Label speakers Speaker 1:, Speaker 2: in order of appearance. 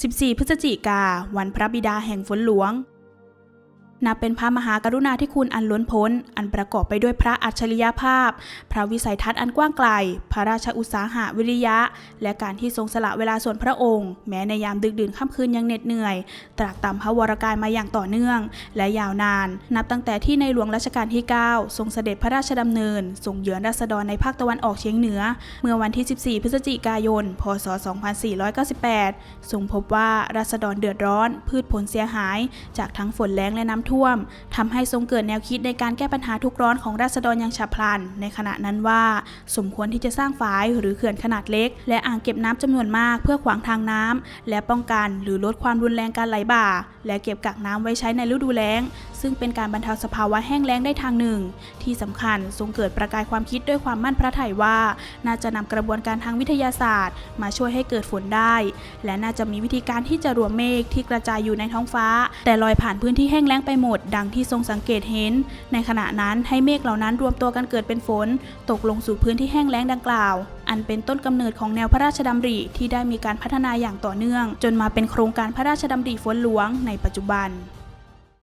Speaker 1: 14 พฤศจิกา วันพระบิดาแห่งฝนหลวง นับเป็นพระมหากรุณาธิคุณอันล้นพ้น อันประกอบไปด้วยพระอัจฉริยภาพ พระวิสัยทัศน์อันกว้างไกล พระราชอุตสาหะวิริยะ และการที่ทรงสละเวลาส่วนพระองค์ แม้ในยามดึกดื่นค่ำคืนยังเหน็ดเหนื่อย ตรากตามพระวรกายมาอย่างต่อเนื่อง และยาวนาน นับตั้งแต่ที่ในหลวงรัชกาลที่ 9 ทรงเสด็จพระราชดำเนินทรงเยือนราษฎรในภาคตะวันออกเฉียงเหนือ เมื่อวันที่ 14 พฤศจิกายน พศ 2498 ทรงพบว่าราษฎรเดือดร้อน พืชผลเสียหาย จากทั้งฝนแล้งและน้ำท่วมทำให้ทรงเกิดแนวคิดในการแก้ปัญหาทุกร้อนของราษฎรอย่างฉับพลัน ในขณะนั้นว่า สมควรที่จะสร้างฝายหรือเขื่อนขนาดเล็ก และอ่างเก็บน้ำจำนวนมากเพื่อขวางทางน้ำและป้องกันหรือลดความรุนแรงการไหลบ่า และเก็บกักน้ำไว้ใช้ในฤดูแล้ง ซึ่งเป็นการบรรเทาสภาวะแห้งแล้งได้ทางหนึ่ง ที่สำคัญทรงเกิดประกายความคิดด้วยความมั่นพระทัยว่า น่าจะนำกระบวนการทางวิทยาศาสตร์ มาช่วยให้เกิดฝนได้ และน่าจะมีวิธีการที่จะรวมเมฆที่กระจายอยู่ในท้องฟ้า แต่ลอยผ่านพื้นที่แห้งแล้งไปหมด ดังที่ทรงสังเกตเห็น ในขณะนั้นให้เมฆเหล่านั้นรวมตัวกันเกิดเป็นฝน ตกลงสู่พื้นที่แห้งแล้งดังกล่าว อันเป็นต้นกำเนิดของแนวพระราชดำริที่ได้มีการพัฒนาอย่างต่อเนื่อง จนมาเป็นโครงการพระราชดำริฝนหลวงในปัจจุบัน